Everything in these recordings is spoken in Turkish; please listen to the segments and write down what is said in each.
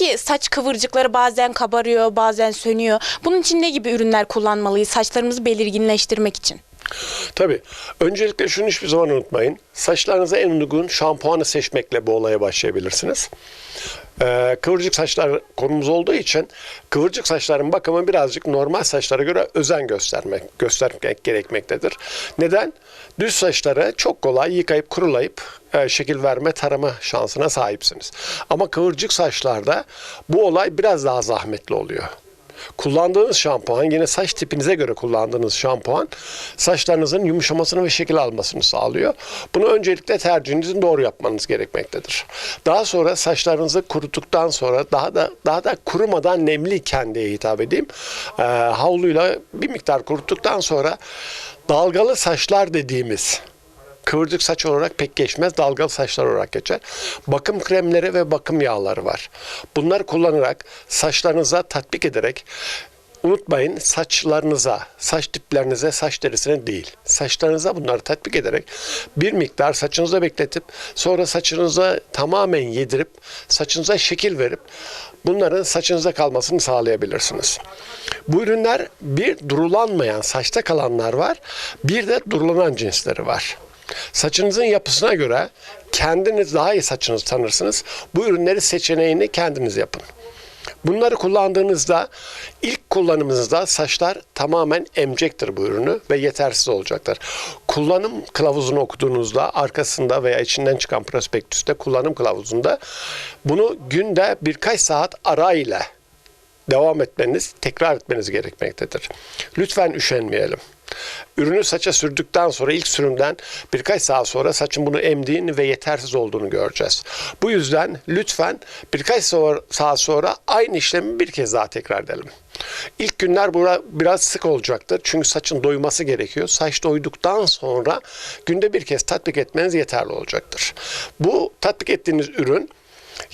Peki saç kıvırcıkları bazen kabarıyor, bazen sönüyor. Bunun için ne gibi ürünler kullanmalıyız saçlarımızı belirginleştirmek için? Tabii. Öncelikle şunu hiçbir zaman unutmayın. Saçlarınıza en uygun şampuanı seçmekle bu olaya başlayabilirsiniz. Ee, kıvırcık saçlar konumuz olduğu için kıvırcık saçların bakımı birazcık normal saçlara göre özen göstermek, göstermek gerekmektedir. Neden? Düz saçları çok kolay yıkayıp kurulayıp e, şekil verme tarama şansına sahipsiniz. Ama kıvırcık saçlarda bu olay biraz daha zahmetli oluyor. Kullandığınız şampuan yine saç tipinize göre kullandığınız şampuan saçlarınızın yumuşamasını ve şekil almasını sağlıyor. Bunu öncelikle tercihinizin doğru yapmanız gerekmektedir. Daha sonra saçlarınızı kuruttuktan sonra daha da daha da kurumadan nemliyken diye hitap edeyim. Ee, havluyla bir miktar kuruttuktan sonra dalgalı saçlar dediğimiz Kıvırcık saç olarak pek geçmez, dalgalı saçlar olarak geçer. Bakım kremleri ve bakım yağları var. Bunları kullanarak saçlarınıza tatbik ederek Unutmayın saçlarınıza, saç diplerinize, saç derisine değil. Saçlarınıza bunları tatbik ederek bir miktar saçınıza bekletip sonra saçınıza tamamen yedirip saçınıza şekil verip bunların saçınıza kalmasını sağlayabilirsiniz. Bu ürünler bir durulanmayan saçta kalanlar var, bir de durulanan cinsleri var. Saçınızın yapısına göre kendiniz daha iyi saçınızı tanırsınız. Bu ürünleri seçeneğini kendiniz yapın. Bunları kullandığınızda ilk kullanımınızda saçlar tamamen emecektir bu ürünü ve yetersiz olacaktır. Kullanım kılavuzunu okuduğunuzda arkasında veya içinden çıkan prospektüste kullanım kılavuzunda bunu günde birkaç saat ara ile devam etmeniz, tekrar etmeniz gerekmektedir. Lütfen üşenmeyelim. Ürünü saça sürdükten sonra ilk sürümden birkaç saat sonra saçın bunu emdiğini ve yetersiz olduğunu göreceğiz. Bu yüzden lütfen birkaç saat sonra aynı işlemi bir kez daha tekrar edelim. İlk günler bura biraz sık olacaktır. Çünkü saçın doyması gerekiyor. Saç doyduktan sonra günde bir kez tatbik etmeniz yeterli olacaktır. Bu tatbik ettiğiniz ürün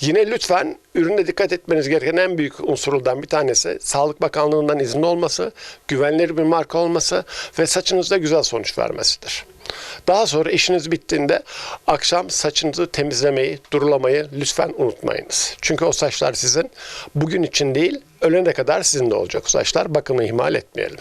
Yine lütfen ürüne dikkat etmeniz gereken en büyük unsurlardan bir tanesi Sağlık Bakanlığı'ndan izinli olması, güvenilir bir marka olması ve saçınızda güzel sonuç vermesidir. Daha sonra işiniz bittiğinde akşam saçınızı temizlemeyi, durulamayı lütfen unutmayınız. Çünkü o saçlar sizin bugün için değil, ölene kadar sizin de olacak o saçlar. Bakımı ihmal etmeyelim.